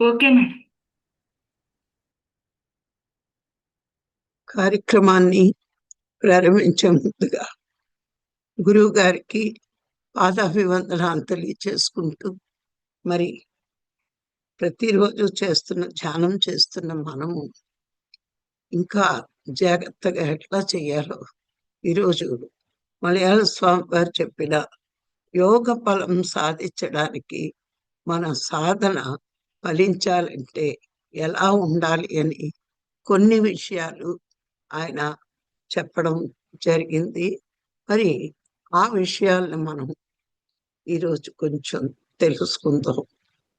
Okay madam కార్యక్రమాన్ని ప్రారంభించే ముందుగా గురువు గారికి పాదాభివందనాలు తెలియచేసుకుంటూ మరి ప్రతిరోజు చేస్తున్న ధ్యానం చేస్తున్న మనము ఇంకా జాగ్రత్తగా ఎట్లా చేయాలో ఈరోజు మలయాళ స్వామి వారు చెప్పిన యోగ ఫలం సాధించడానికి మన సాధన ఫలించాలంటే ఎలా ఉండాలి అని కొన్ని విషయాలు ఆయన చెప్పడం జరిగింది. మరి ఆ విషయాలను మనం ఈరోజు కొంచెం తెలుసుకుందాం.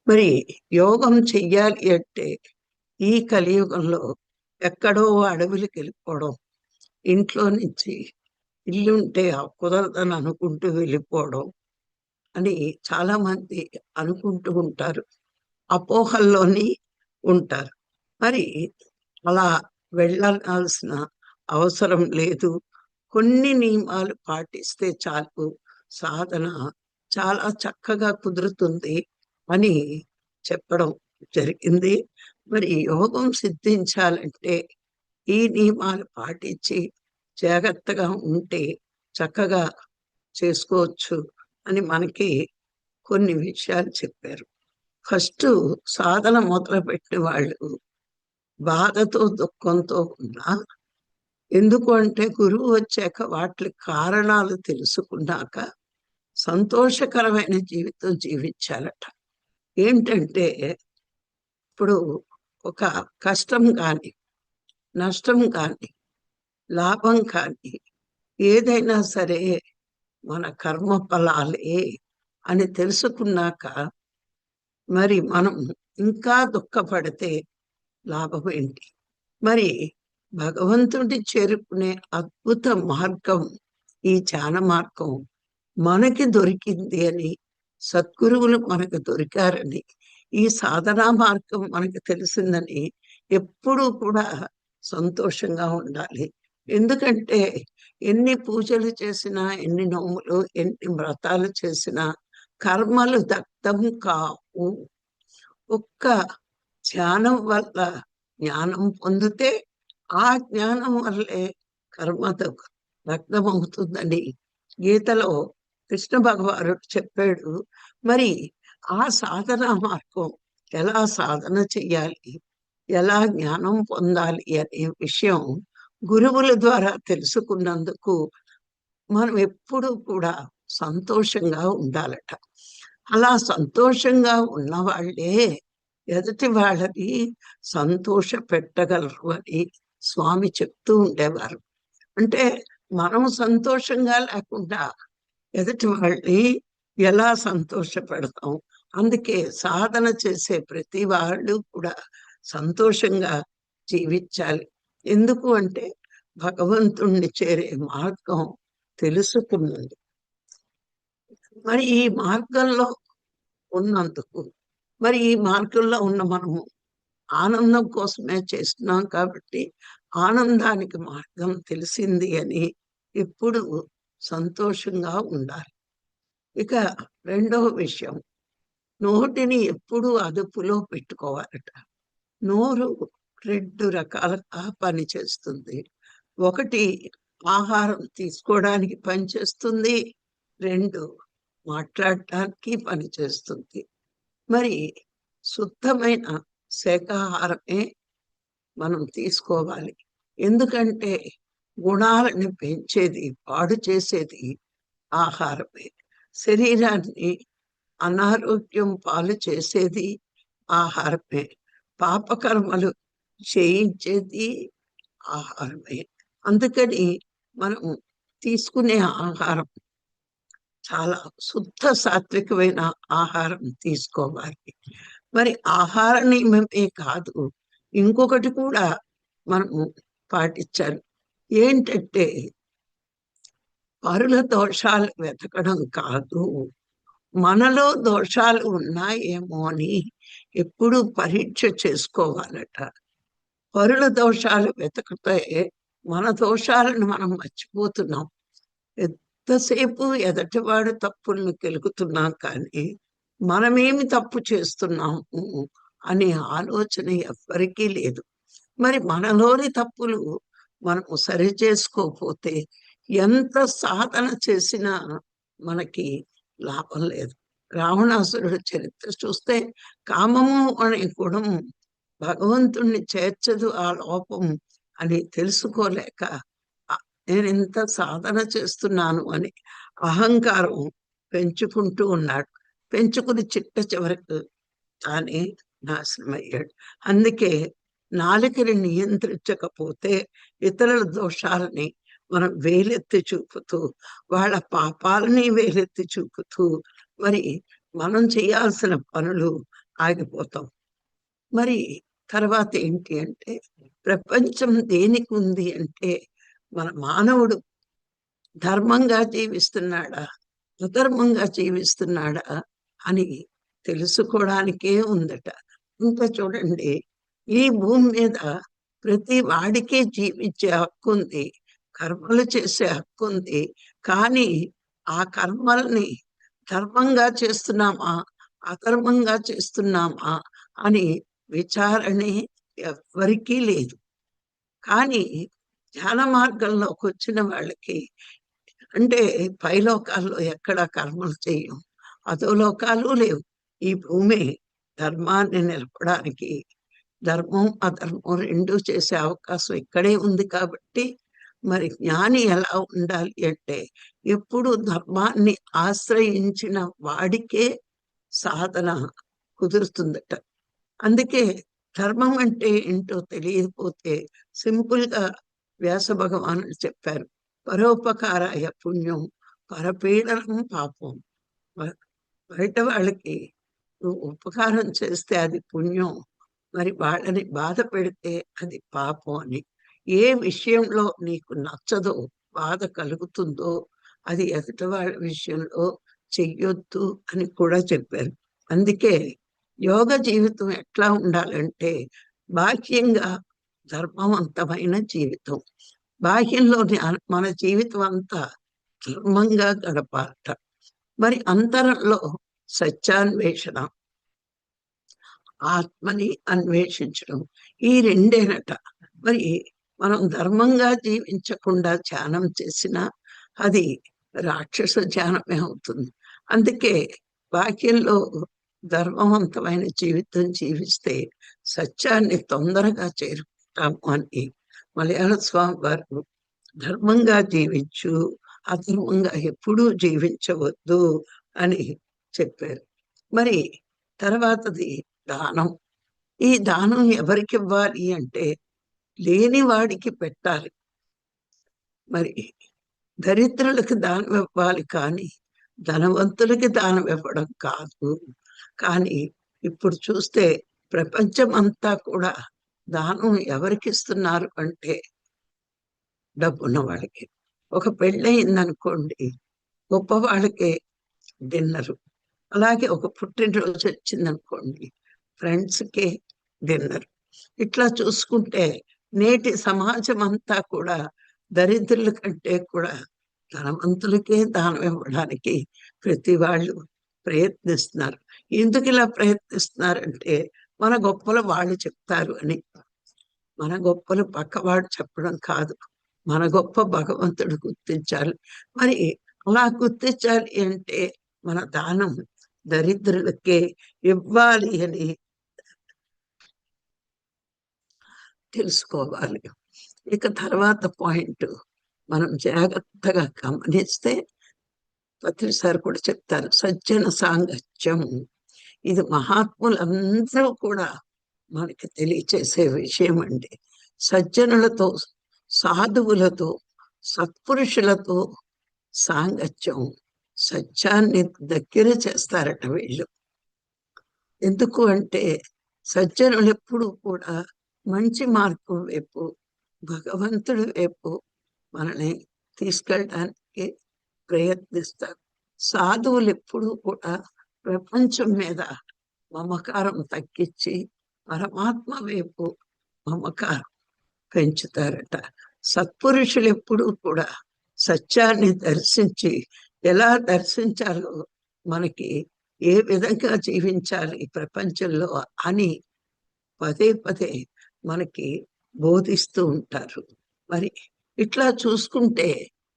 మరి యోగం చెయ్యాలి అంటే ఈ కలియుగంలో ఎక్కడో అడవులకు వెళ్ళిపోవడం ఇంట్లో నుంచి ఇల్లుంటే కుదరదని అనుకుంటూ వెళ్ళిపోవడం అని చాలామంది అనుకుంటూ ఉంటారు. అపోహల్లోని ఉంటారు. మరి అలా వెళ్ళాల్సిన అవసరం లేదు. కొన్ని నియమాలు పాటిస్తే చాలు. సాధన చాలా చక్కగా కుదురుతుంది అని చెప్పడం జరిగింది. మరి యోగం సిద్ధించాలంటే ఈ నియమాలు పాటించి జాగ్రత్తగా ఉంటే చక్కగా చేసుకోవచ్చు అని మనకి కొన్ని విషయాలు చెప్పారు. ఫస్ట్ సాధన మొదలుపెట్టిన వాళ్ళు బాధతో దుఃఖంతో ఉన్నా. ఎందుకు అంటే గురువు వచ్చాక వాటి కారణాలు తెలుసుకున్నాక సంతోషకరమైన జీవితం జీవించాలట. ఏంటంటే ఇప్పుడు ఒక కష్టం కానీ నష్టం కానీ లాభం కానీ ఏదైనా సరే మన కర్మ ఫలాలే అని తెలుసుకున్నాక మరి మనం ఇంకా దుఃఖపడితే లాభం ఏంటి? మరి భగవంతుడి చేరుకునే అద్భుత మార్గం ఈ ధ్యాన మార్గం మనకి దొరికింది అని సద్గురువులు మనకు దొరికారని ఈ సాధనా మార్గం మనకు తెలిసిందని ఎప్పుడూ కూడా సంతోషంగా ఉండాలి. ఎందుకంటే ఎన్ని పూజలు చేసినా ఎన్ని నోములు ఎన్ని వ్రతాలు చేసినా కర్మలు దగ్ధం కావు. ఒక్క ధ్యానం వల్ల జ్ఞానం పొందితే ఆ జ్ఞానం వల్లే కర్మ దగ్ధమవుతుందని గీతలో కృష్ణ భగవానుడు చెప్పాడు మరి ఆ సాధన మార్గం ఎలా సాధన చెయ్యాలి? ఎలా జ్ఞానం పొందాలి? అనే విషయం గురువుల ద్వారా తెలుసుకున్నందుకు మనం ఎప్పుడూ కూడా సంతోషంగా ఉండాలట. అలా సంతోషంగా ఉన్న వాళ్ళే ఎదుటి వాళ్ళని సంతోష పెట్టగలరు అని స్వామి చెప్తూ ఉండేవారు. అంటే మనం సంతోషంగా లేకుండా ఎదుటి వాళ్ళని ఎలా సంతోష పెడతాం అందుకే సాధన చేసే ప్రతి వాళ్ళు కూడా సంతోషంగా జీవించాలి. ఎందుకు అంటే భగవంతుణ్ణి చేరే మార్గం తెలుసుకున్నది మరి ఈ మార్గంలో ఉన్నందుకు మరి ఈ మార్గంలో ఉన్న మనము ఆనందం కోసమే చేస్తున్నాం కాబట్టి ఆనందానికి మార్గం తెలిసింది అని ఎప్పుడు సంతోషంగా ఉండాలి. ఇక రెండవ విషయం నోటిని ఎప్పుడు అదుపులో పెట్టుకోవాలట. నోరు రెండు రకాలుగా పనిచేస్తుంది. ఒకటి ఆహారం తీసుకోవడానికి పనిచేస్తుంది రెండు మాట్లాడటానికి పనిచేస్తుంది మరి శుద్ధమైన శాఖాహారమే మనం తీసుకోవాలి. ఎందుకంటే గుణాలని పెంచేది పాడు చేసేది ఆహారమే. శరీరాన్ని అనారోగ్యం పాలు చేసేది ఆహారమే. పాపకర్మలు చేయించేది ఆహారమే. అందుకని మనం తీసుకునే ఆహారం చాలా శుద్ధ సాత్వికమైన ఆహారం తీసుకోవాలి. మరి ఆహార నియమమే కాదు ఇంకొకటి కూడా మనము పాటించాలి. ఏంటంటే పరుల దోషాలు వెతకడం కాదు మనలో దోషాలు ఉన్నాయేమో అని ఎప్పుడు పరీక్ష చేసుకోవాలట. పరుల దోషాలు వెతకతే మన దోషాలను మనం మర్చిపోతున్నాం. ఎంతసేపు ఎదటివాడు తప్పుల్ని కెలుగుతున్నాం కానీ మనమేమి తప్పు చేస్తున్నాము అనే ఆలోచన ఎవ్వరికీ లేదు. మరి మనలోని తప్పులు మనము సరి చేసుకోకపోతే ఎంత సాధన చేసినా మనకి లాభం లేదు. రావణాసురుడు చరిత్ర చూస్తే కామము అనే గుణం భగవంతుణ్ణి చేర్చదు ఆ లోపం అని తెలుసుకోలేక నేను ఇంత సాధన చేస్తున్నాను అని అహంకారం పెంచుకుంటూ ఉన్నాడు. పెంచుకుని చిట్ట చివరకు తానే నాశనమయ్యాడు. అందుకే నాలుకని నియంత్రించకపోతే ఇతరుల దోషాలని మనం వేలెత్తి చూపుతూ వాళ్ళ పాపాలని వేలెత్తి చూపుతూ మరి మనం చేయాల్సిన పనులు ఆగిపోతాం. మరి తర్వాత ఏంటి అంటే ప్రపంచం దేనికి ఉంది అంటే మన మానవుడు ధర్మంగా జీవిస్తున్నాడా? అధర్మంగా జీవిస్తున్నాడా అని తెలుసుకోవడానికే ఉందట. ఇంకా చూడండి ఈ భూమి మీద ప్రతి వాడికి జీవించే హక్కు ఉంది కర్మలు చేసే హక్కు ఉంది. కానీ ఆ కర్మల్ని ధర్మంగా చేస్తున్నామా? అధర్మంగా చేస్తున్నామా? అని విచారణే ఎవరికీ లేదు. కానీ ధ్యాన మార్గంలోకి వచ్చిన వాళ్ళకి అంటే పైలోకాల్లో ఎక్కడ కర్మలు చేయం అధోలోకాలు లేవు. ఈ భూమి ధర్మాన్ని నిలపడానికి ధర్మం అధర్మం రెండు చేసే అవకాశం ఇక్కడే ఉంది కాబట్టి మరి జ్ఞాని ఎలా ఉండాలి అంటే ఎప్పుడు ధర్మాన్ని ఆశ్రయించిన వాడికే సాధన కుదురుతుందట. అందుకే ధర్మం అంటే ఏంటో తెలియకపోతే సింపుల్గా వ్యాస భగవానుడు చెప్పారు పరోపకారాయ పుణ్యం పరపీడనం పాపం బయట వాళ్ళకి నువ్వు ఉపకారం చేస్తే అది పుణ్యం మరి వాళ్ళని బాధ పెడితే అది పాపం అని ఏ విషయంలో నీకు నచ్చదో బాధ కలుగుతుందో అది ఎదుట వాళ్ళ విషయంలో చెయ్యొద్దు అని కూడా చెప్పారు అందుకే యోగ జీవితం ఎట్లా ఉండాలంటే బాహ్యంగా ధర్మవంతమైన జీవితం. బాహ్యంలో మన జీవితం అంతా ధర్మంగా గడపాలట. మరి అంతరంలో సత్యాన్వేషణ ఆత్మని అన్వేషించడం ఈ రెండేనట. మరి మనం ధర్మంగా జీవించకుండా ధ్యానం చేసినా అది రాక్షస ధ్యానమే అవుతుంది. అందుకే వాక్యంలో ధర్మవంతమైన జీవితం జీవిస్తే సత్యాన్ని తొందరగా చేరు అని మలయాళ స్వామి వారు ధర్మంగా జీవించు అధర్మంగా ఎప్పుడూ జీవించవద్దు అని చెప్పారు. మరి తర్వాతది దానం. ఈ దానం ఎవరికి ఇవ్వాలి అంటే లేని వాడికి పెట్టాలి. మరి దరిద్రులకు దానం ఇవ్వాలి కానీ ధనవంతులకి దానం ఇవ్వడం కాదు. కానీ ఇప్పుడు చూస్తే ప్రపంచం అంతా కూడా దానం ఎవరికి ఇస్తున్నారు అంటే డబ్బున్న వాళ్ళకి ఒక పెళ్ళయిందనుకోండి గొప్ప వాళ్ళకే డిన్నరు. అలాగే ఒక పుట్టినరోజు వచ్చిందనుకోండి ఫ్రెండ్స్కే డిన్నర్. ఇట్లా చూసుకుంటే నేటి సమాజం అంతా కూడా దరిద్రుల కంటే కూడా ధనవంతులకే దానం ఇవ్వడానికి ప్రతి వాళ్ళు ప్రయత్నిస్తున్నారు. ఎందుకు ఇలా ప్రయత్నిస్తున్నారంటే మన గొప్పలు వాళ్ళు చెప్తారు అని మన గొప్పలు పక్కవాడు చెప్పడం కాదు. మన గొప్ప భగవంతుడు గుర్తించాలి. మరి అలా గుర్తించాలి అంటే మన దానం దరిద్రులకే ఇవ్వాలి అని తెలుసుకోవాలి. ఇక తర్వాత పాయింట్ మనం జాగ్రత్తగా గమనిస్తే సార్ కూడా చెప్తారు సజ్జన సాంగత్యం. ఇది మహాత్ములందరూ కూడా మనకి తెలియచేసే విషయం అండి సజ్జనులతో సాధువులతో సత్పురుషులతో సాంగత్యం సత్యాన్ని దగ్గర చేస్తారట వీళ్ళు. ఎందుకు అంటే సజ్జనులు ఎప్పుడు కూడా మంచి మార్గం వైపు భగవంతుడి వైపు మనల్ని తీసుకెళ్ళడానికి ప్రయత్నిస్తారు. సాధువులు ఎప్పుడూ కూడా ప్రపంచం మీద మమకారం తగ్గించి పరమాత్మ వైపు మమకారం పెంచుతారట. సత్పురుషులు ఎప్పుడూ కూడా సత్యాన్ని దర్శించి ఎలా దర్శించాలో మనకి ఏ విధంగా జీవించాలి ప్రపంచంలో అని పదే పదే మనకి బోధిస్తూ ఉంటారు. మరి ఇట్లా చూసుకుంటే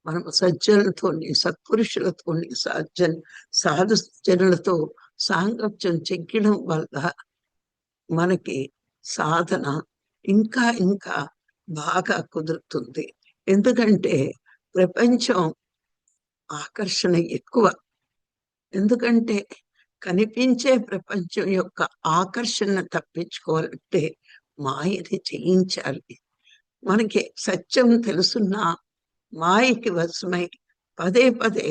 మనం సజ్జనులతోని సత్పురుషులతోని సజ్జన్ సాధు జనులతో సాంగత్యం చెక్కడం వల్ల మనకి సాధన ఇంకా ఇంకా బాగా కుదురుతుంది. ఎందుకంటే ప్రపంచం ఆకర్షణ ఎక్కువ. ఎందుకంటే కనిపించే ప్రపంచం యొక్క ఆకర్షణ తప్పించుకోవాలంటే మాయని చేయించాలి మనకి సత్యం తెలుసున్నా మాయకి వశమై పదే పదే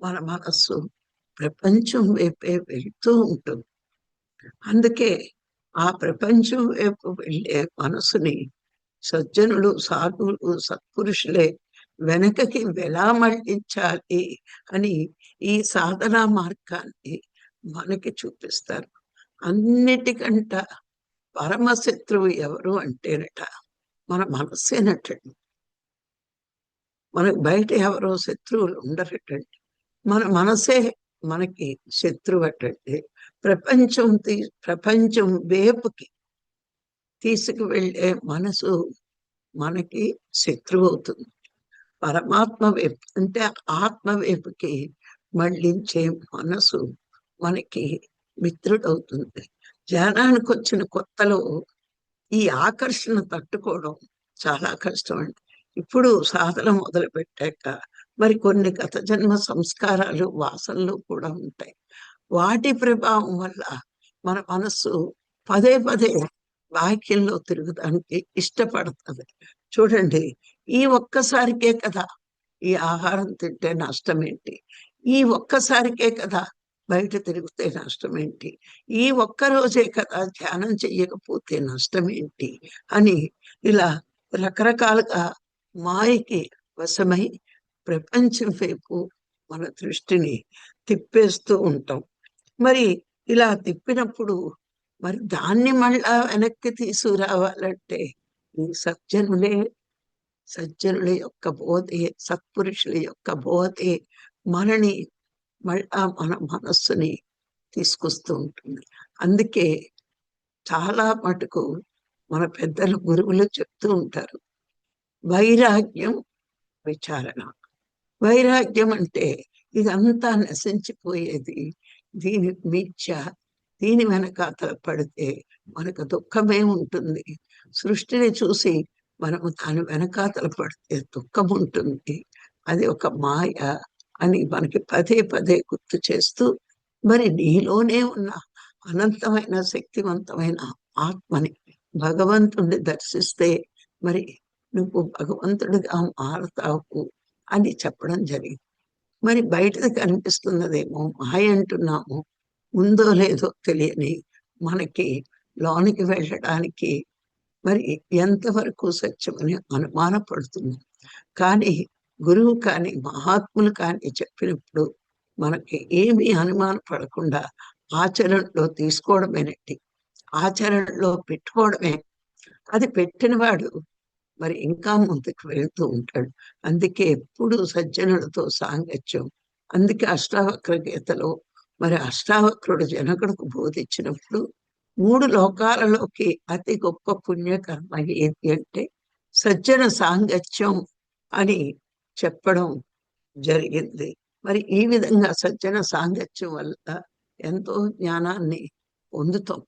మన మనస్సు ప్రపంచం వైపే వెళ్తూ ఉంటుంది. అందుకే ఆ ప్రపంచం వైపు వెళ్ళే మనసుని సజ్జనులు సాధువులు సత్పురుషులే వెనకకి ఎలా మళ్ళించాలి అని ఈ సాధనా మార్గాన్ని మనకి చూపిస్తారు. అన్నిటికంట పరమశత్రువు ఎవరు అంటేనట మన మనస్సేనటండి మనకు బయట ఎవరో శత్రువులు ఉండరటండి. మన మనసే మనకి శత్రువు అటండి ప్రపంచం తీ ప్రపంచం వేపుకి తీసుకువెళ్ళే మనసు మనకి శత్రువు అవుతుంది పరమాత్మ వైపు అంటే ఆత్మ వైపుకి మళ్ళించే మనసు మనకి మిత్రుడవుతుంది. ధ్యానానికి వచ్చిన కొత్తలో ఈ ఆకర్షణ తట్టుకోవడం చాలా కష్టం అండి ఇప్పుడు సాధన మొదలు పెట్టాక మరి కొన్ని గత జన్మ సంస్కారాలు వాసనలు కూడా ఉంటాయి. వాటి ప్రభావం వల్ల మన మనస్సు పదే పదే వాక్యంలో తిరుగుదానికి ఇష్టపడుతుంది. చూడండి ఈ ఒక్కసారికే కదా ఈ ఆహారం తింటే నష్టం ఏంటి ఈ ఒక్కసారికే కదా బయట తిరిగితే నష్టం ఏంటి ఈ ఒక్క రోజే కదా ధ్యానం చెయ్యకపోతే నష్టం ఏంటి అని ఇలా రకరకాలుగా మాయకి వశమై ప్రపంచం వైపు మన దృష్టిని తిప్పేస్తూ ఉంటాం. మరి ఇలా తిప్పినప్పుడు మరి దాన్ని మళ్ళా వెనక్కి తీసుకురావాలంటే ఈ సజ్జనులే సజ్జనుల యొక్క బోధే సత్పురుషుల యొక్క బోధే మనని మళ్ళా మన మనస్సుని తీసుకొస్తూ ఉంటుంది. అందుకే చాలా మటుకు మన పెద్దలు గురువులు చెప్తూ ఉంటారు వైరాగ్యం విచారణ. వైరాగ్యం అంటే ఇదంతా నశించిపోయేది దీని మిథ్య దీని వెనకాతల పడితే మనకు దుఃఖమే ఉంటుంది. సృష్టిని చూసి మనము దాని వెనకాతల పడితే దుఃఖం ఉంటుంది అది ఒక మాయ అని మనకి పదే పదే గుర్తు చేస్తూ మరి నీలోనే ఉన్న అనంతమైన శక్తివంతమైన ఆత్మని భగవంతుడిని దర్శిస్తే మరి నువ్వు భగవంతుడిగా మారతావు అని చెప్పడం జరిగింది. మరి బయటది కనిపిస్తున్నదేమో మాయ అంటున్నాము ఉందో లేదో తెలియని మనకి లోనికి వెళ్ళడానికి మరి ఎంతవరకు సత్యమని అనుమానపడుతున్నాం. కానీ గురువు కానీ మహాత్ములు కానీ చెప్పినప్పుడు మనకి ఏమీ అనుమానం పడకుండా ఆచరణలో తీసుకోవడమేనండి. ఆచరణలో పెట్టుకోవడమే. అది పెట్టినవాడు మరి ఇంకా ముందుకు వెళ్తూ ఉంటాడు. అందుకే ఎప్పుడు సజ్జనులతో సాంగత్యం. అందుకే అష్టావక్ర గీతలో మరి అష్టావక్రుడు జనకుడికి బోధించినప్పుడు మూడు లోకాలలోకి అతి గొప్ప పుణ్యకర్మ ఏది అంటే సజ్జన సాంగత్యం అని చెప్పడం జరిగింది. మరి ఈ విధంగా సజ్జన సాంగత్యం వల్ల ఎంతో జ్ఞానాన్ని పొందుతాం.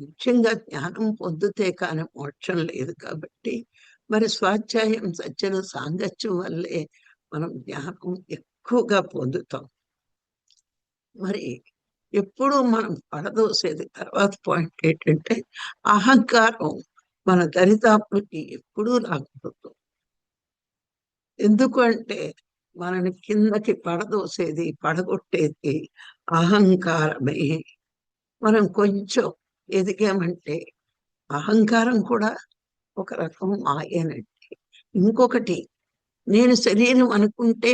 ముఖ్యంగా జ్ఞానం పొందితే కానీ మోక్షం లేదు కాబట్టి మరి స్వాధ్యాయం సజ్జన సాంగత్యం వల్లే మనం జ్ఞానం ఎక్కువగా పొందుతాం. మరి ఎప్పుడు మనం పడదోసేది తర్వాత పాయింట్ ఏంటంటే అహంకారం మన దరిదాపులకి ఎప్పుడూ రాకూడదు. ఎందుకంటే మనని కిందకి పడదోసేది పడగొట్టేది అహంకారమే. మనం కొంచెం ఎదిగామంటే అహంకారం కూడా ఒక రకం మాయేనండి ఇంకొకటి నేను శరీరం అనుకుంటే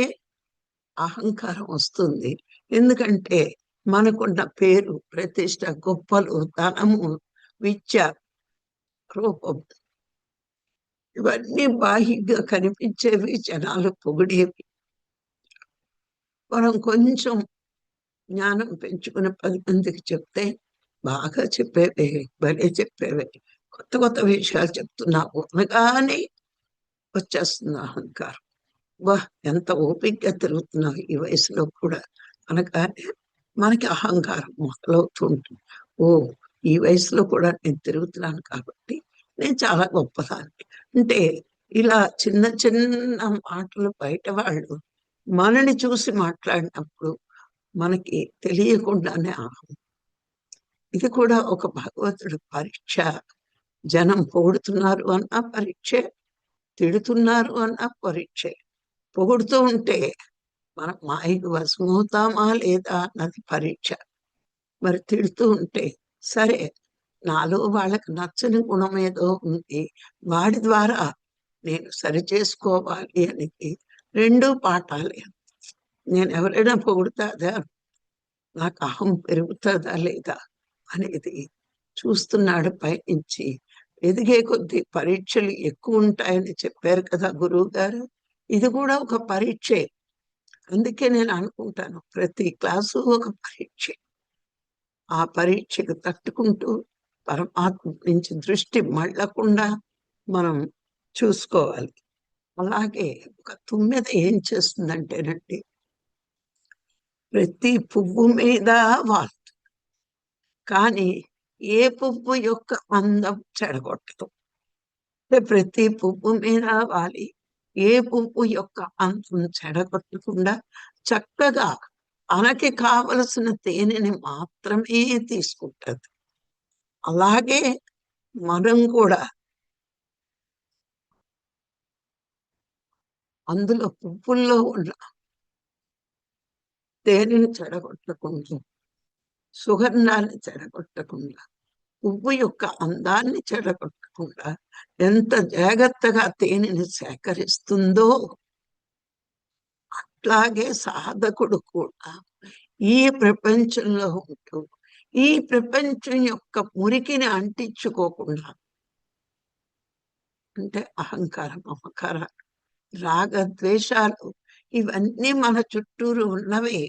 అహంకారం వస్తుంది. ఎందుకంటే మనకున్న పేరు ప్రతిష్ట గొప్పలు ధనము విద్య రూపం ఇవన్నీ బాహ్యంగా కనిపించేవి జనాలు పొగిడేవి. మనం కొంచెం జ్ఞానం పెంచుకుని పది మందికి చెప్తే బాగా చెప్పేవే భలే చెప్పేవే. కొత్త కొత్త విషయాలు చెప్తున్నావు అనగానే వచ్చేస్తుంది అహంకారం. వా ఎంత ఓపికగా తిరుగుతున్నావు ఈ వయసులో కూడా. అనగానే మనకి అహంకారం మొదలవుతుంటుంది ఓ ఈ వయసులో కూడా నేను తిరుగుతున్నాను కాబట్టి నేను చాలా గొప్పదాన్ని. అంటే ఇలా చిన్న చిన్న మాటలు బయట వాళ్ళు మనని చూసి మాట్లాడినప్పుడు మనకి తెలియకుండానే ఆహం ఇది కూడా ఒక భగవంతుడు పరీక్ష. జనం పొగుడుతున్నారు అన్న పరీక్ష తిడుతున్నారు అన్న పరీక్ష. పొగుడుతూ ఉంటే మనం మాయకు వశమవుతామా లేదా అన్నది పరీక్ష. మరి తిడుతూ ఉంటే సరే నాలో వాళ్ళకి నచ్చని గుణం ఏదో ఉంది వాడి ద్వారా నేను సరి చేసుకోవాలి అనేది రెండు పాఠాలే. నేను ఎవరైనా పొగుడుతాదా? నాకు అహం పెరుగుతుందా లేదా? అనేది చూస్తున్నాడు పైనుంచి. ఎదిగే కొద్దీ పరీక్షలు ఎక్కువ ఉంటాయని చెప్పారు కదా గురువు గారు ఇది కూడా ఒక పరీక్షే. అందుకే నేను అనుకుంటాను ప్రతి క్లాసు ఒక పరీక్ష. ఆ పరీక్షకు తట్టుకుంటూ పరమాత్మ నుంచి దృష్టి మళ్ళకుండా మనం చూసుకోవాలి. అలాగే ఒక తుమ్మెద ఏం చేస్తుందంటేనండి ప్రతి పువ్వు మీద వాళ్ళ కానీ ఏ పువ్వు యొక్క అందం చెడగొట్టదు. ప్రతి పువ్వు మీద వాలి ఏ పువ్వు యొక్క అందం చెడగొట్టకుండా చక్కగా మనకి కావలసిన తేనెని మాత్రమే తీసుకుంటుంది. అలాగే మనం కూడా అందులో పువ్వుల్లో ఉన్న తేనెని చెడగొట్టకుండా సుగంధాన్ని చెడగొట్టకుండా పువ్వు యొక్క అందాన్ని చెడగొట్టకుండా ఎంత జాగ్రత్తగా తేనెని సేకరిస్తుందో అట్లాగే సాధకుడు కూడా ఈ ప్రపంచంలో ఉంటూ ఈ ప్రపంచం యొక్క మురికిని అంటించుకోకుండా అంటే అహంకారం అహంకారం రాగ ద్వేషాలు ఇవన్నీ మన చుట్టూరు ఉన్నవే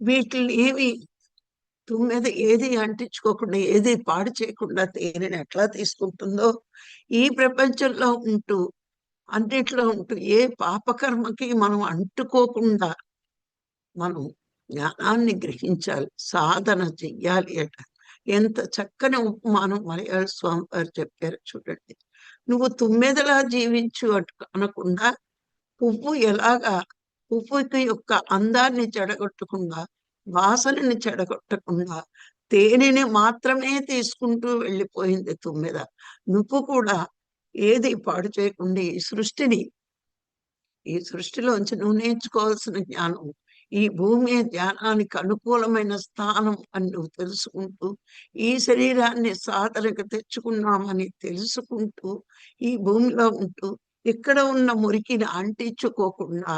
వీటిని ఏవి తుమ్మెద ఏది అంటించుకోకుండా ఏది పాడు చేయకుండా తేనెని ఎట్లా తీసుకుంటుందో ఈ ప్రపంచంలో ఉంటూ అన్నిట్లో ఉంటూ ఏ పాపకర్మకి మనం అంటుకోకుండా మనం జ్ఞానాన్ని గ్రహించాలి సాధన చెయ్యాలి అట. ఎంత చక్కని ఉపమానం మలయాళ స్వామి వారు చెప్పారు చూడండి. నువ్వు తుమ్మెదలా జీవించు అనకుండా పువ్వు ఎలాగా పువ్వుకి యొక్క అందాన్ని చెడగొట్టకుండా వాసనని చెడగొట్టకుండా తేనెని మాత్రమే తీసుకుంటూ వెళ్ళిపోయింది తుమ్మెద. నువ్వు కూడా ఏది పాడు చేయకుండా ఈ సృష్టిని ఈ సృష్టిలోంచి నువ్వు నేర్చుకోవాల్సిన జ్ఞానం ఈ భూమి ధ్యానానికి అనుకూలమైన స్థానం అని నువ్వు తెలుసుకుంటూ ఈ శరీరాన్ని సాధనకు తెచ్చుకున్నామని తెలుసుకుంటూ ఈ భూమిలో ఉంటూ ఇక్కడ ఉన్న మురికిని అంటించుకోకుండా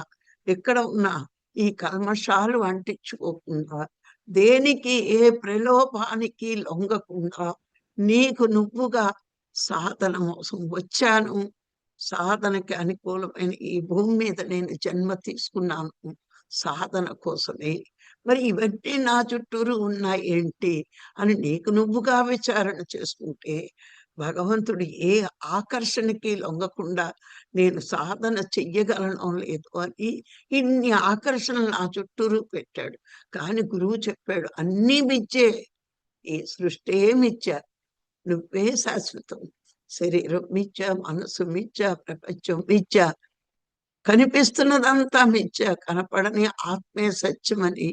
ఇక్కడ ఉన్న ఈ కల్మషాలు అంటించుకోకుండా దేనికి ఏ ప్రలోభానికి లొంగకుండా నీకు నువ్వుగా సాధన కోసం వచ్చాను. సాధనకి అనుకూలమైన ఈ భూమి మీద నేను జన్మ తీసుకున్నాను. సాధన కోసమే. మరి ఇవన్నీ నా చుట్టూరు ఉన్నాయి ఏంటి అని నీకు నువ్వుగా విచారణ చేసుకుంటే భగవంతుడు ఏ ఆకర్షణకి లొంగకుండా నేను సాధన చెయ్యగలను లేదు అని ఇన్ని ఆకర్షణలు నా చుట్టూరు పెట్టాడు. కానీ గురువు చెప్పాడు అన్నీ మిచ్చే ఈ సృష్టి మిచ్చ నువ్వే శాశ్వతం. శరీరం మిచ్చ మనసు మిచ్చ ప్రపంచం మిచ్చ కనిపిస్తున్నదంతా మిచ్చ కనపడని ఆత్మే సత్యమని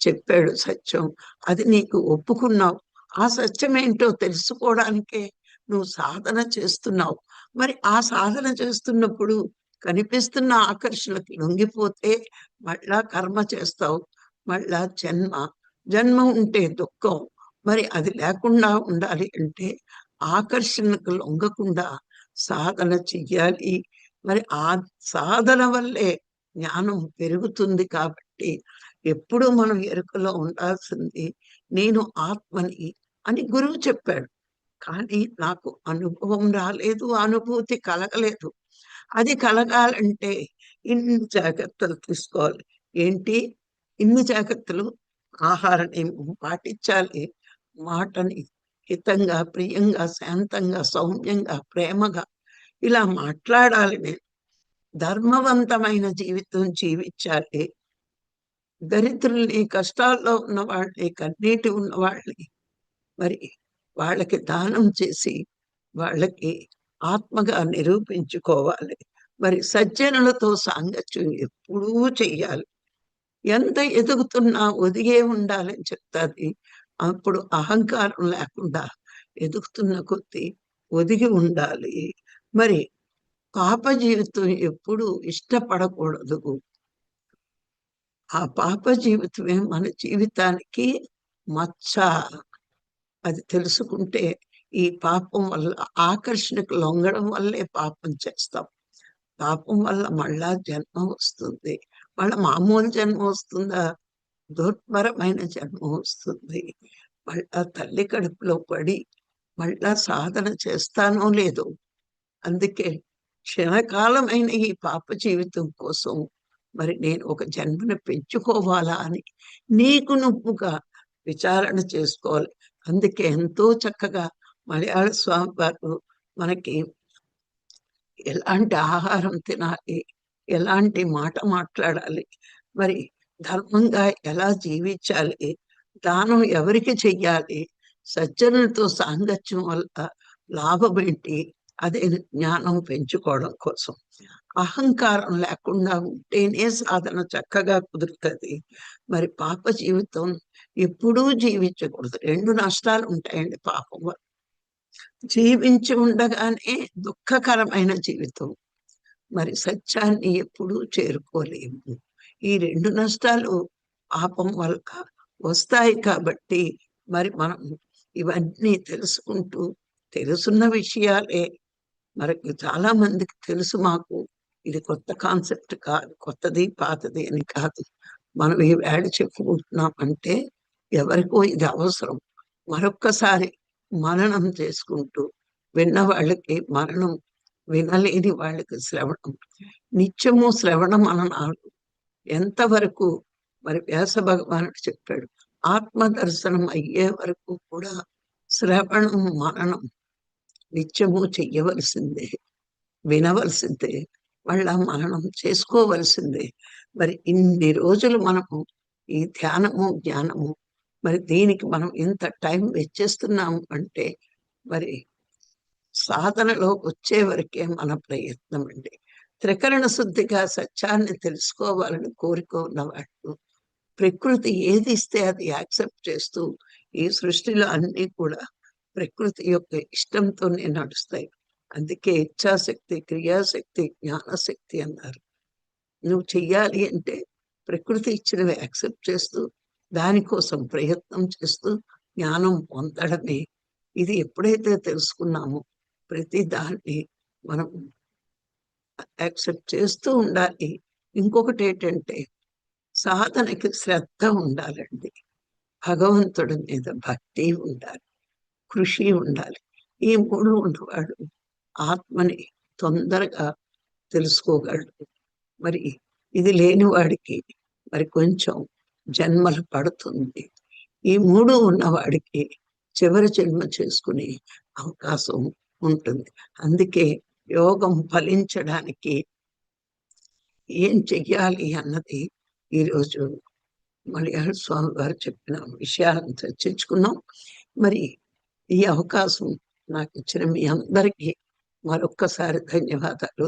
చెప్పాడు సత్యం. అది నీకు ఒప్పుకున్నావు. ఆ సత్యం ఏంటో తెలుసుకోవడానికే నువ్వు సాధన చేస్తున్నావు. మరి ఆ సాధన చేస్తున్నప్పుడు కనిపిస్తున్న ఆకర్షణకి లొంగిపోతే మళ్ళా కర్మ చేస్తావు మళ్ళా జన్మ. జన్మ ఉంటే దుఃఖం. మరి అది లేకుండా ఉండాలి అంటే ఆకర్షణకు లొంగకుండా సాధన చెయ్యాలి. మరి ఆ సాధన వల్లే జ్ఞానం పెరుగుతుంది కాబట్టి ఎప్పుడు మనం ఎరుకలో ఉండాల్సింది నేను ఆత్మని అని గురువు చెప్పాడు. కానీ నాకు అనుభవం రాలేదు అనుభూతి కలగలేదు. అది కలగాలంటే ఇన్ని జాగ్రత్తలు తీసుకోవాలి. ఏంటి? ఇన్ని జాగ్రత్తలు ఆహారాన్ని పాటించాలి. మాటని హితంగా ప్రియంగా శాంతంగా సౌమ్యంగా ప్రేమగా ఇలా మాట్లాడాలి నేను. ధర్మవంతమైన జీవితం జీవించాలి. దరిద్రుల్ని కష్టాల్లో ఉన్న వాళ్ళని కన్నీటి ఉన్న వాళ్ళని మరి వాళ్ళకి దానం చేసి వాళ్ళకి ఆత్మగా నిరూపించుకోవాలి. మరి సజ్జనులతో సాంగత్యం ఎప్పుడూ చెయ్యాలి. ఎంత ఎదుగుతున్నా ఒదిగే ఉండాలని చెప్తాది. అప్పుడు అహంకారం లేకుండా ఎదుగుతున్న కొద్దీ ఒదిగి ఉండాలి. మరి పాప జీవితం ఎప్పుడు ఇష్టపడకూడదు. ఆ పాప జీవితమే మన జీవితానికి మచ్చ. అది తెలుసుకుంటే ఈ పాపం వల్ల ఆకర్షణకు లొంగడం వల్లే పాపం చేస్తాం. పాపం వల్ల మళ్ళా జన్మ వస్తుంది. మళ్ళా మామూలు జన్మ వస్తుందా? దుర్భరమైన జన్మ వస్తుంది. మళ్ళా తల్లి కడుపులో పడి మళ్ళా సాధన చేస్తానో లేదో. అందుకే క్షణకాలమైన ఈ పాప జీవితం కోసం మరి నేను ఒక జన్మను పెంచుకోవాలా అని నీకు నువ్వుగా విచారణ చేసుకోవాలి. అందుకే ఎంతో చక్కగా మలయాళ స్వామి వారు మనకి ఎలాంటి ఆహారం తినాలి ఎలాంటి మాట మాట్లాడాలి మరి ధర్మంగా ఎలా జీవించాలి దానం ఎవరికి చెయ్యాలి సజ్జనులతో సాంగత్యం వల్ల లాభం ఏంటి అదే జ్ఞానం పెంచుకోవడం కోసం. అహంకారం లేకుండా ఉంటేనే సాధన చక్కగా కుదురుతుంది. మరి పాప జీవితం ఎప్పుడూ జీవించకూడదు. రెండు నష్టాలు ఉంటాయండి పాపం. వల్ల జీవించి ఉండగానే దుఃఖకరమైన జీవితం. మరి సత్యాన్ని ఎప్పుడూ చేరుకోలేము. ఈ రెండు నష్టాలు పాపం వల్ల వస్తాయి కాబట్టి మరి మనం ఇవన్నీ తెలుసుకుంటూ తెలుసున్న విషయాలే. మనకి చాలా మందికి తెలుసు మాకు. ఇది కొత్త కాన్సెప్ట్ కాదు కొత్తది పాతది అని కాదు. మనం ఈ వేడ చెప్పుకుంటున్నాం అంటే ఎవరికో ఇది అవసరం. మరొక్కసారి మననం చేసుకుంటూ విన్న వాళ్ళకి మరణం వినలేని వాళ్ళకి శ్రవణం. నిత్యము శ్రవణ మననాలు ఎంతవరకు మరి వ్యాస భగవానుడు చెప్పాడు ఆత్మ దర్శనం అయ్యే వరకు కూడా శ్రవణం మననం నిత్యము చెయ్యవలసిందే వినవలసిందే వాళ్ళ మననం చేసుకోవలసిందే. మరి ఇన్ని రోజులు మనము ఈ ధ్యానము జ్ఞానము మరి దీనికి మనం ఇంత టైం వెచ్చేస్తున్నాము అంటే మరి సాధనలో వచ్చే వరకే మన ప్రయత్నం అండి. త్రికరణ శుద్ధిగా సత్యాన్ని తెలుసుకోవాలని కోరిక ఉన్నవాళ్ళు ప్రకృతి ఏది ఇస్తే అది యాక్సెప్ట్ చేస్తూ ఈ సృష్టిలో అన్నీ కూడా ప్రకృతి యొక్క ఇష్టంతోనే నడుస్తాయి. అందుకే ఇచ్ఛాశక్తి క్రియాశక్తి జ్ఞానశక్తి అన్నారు. నువ్వు చెయ్యాలి అంటే ప్రకృతి ఇచ్చినవి యాక్సెప్ట్ చేస్తూ దానికోసం ప్రయత్నం చేస్తూ జ్ఞానం పొందడమే. ఇది ఎప్పుడైతే తెలుసుకున్నామో ప్రతి దాన్ని మనం యాక్సెప్ట్ చేస్తూ ఉండాలి. ఇంకొకటి ఏంటంటే సాధనకి శ్రద్ధ ఉండాలండి. భగవంతుడి మీద భక్తి ఉండాలి. కృషి ఉండాలి. ఈ మూడు ఉన్నవాడు ఆత్మని తొందరగా తెలుసుకోగలడు. మరి ఇది లేని వాడికి మరి కొంచెం జన్మలు పడుతుంది. ఈ మూడు ఉన్నవాడికి చివరి జన్మ చేసుకునే అవకాశం ఉంటుంది. అందుకే యోగం ఫలించడానికి ఏం చెయ్యాలి అన్నది ఈరోజు మలయాళ స్వామి వారు చెప్పిన విషయాలను చర్చించుకున్నాం. మరి ఈ అవకాశం నాకు ఇచ్చిన మీ అందరికీ మరొక్కసారి ధన్యవాదాలు.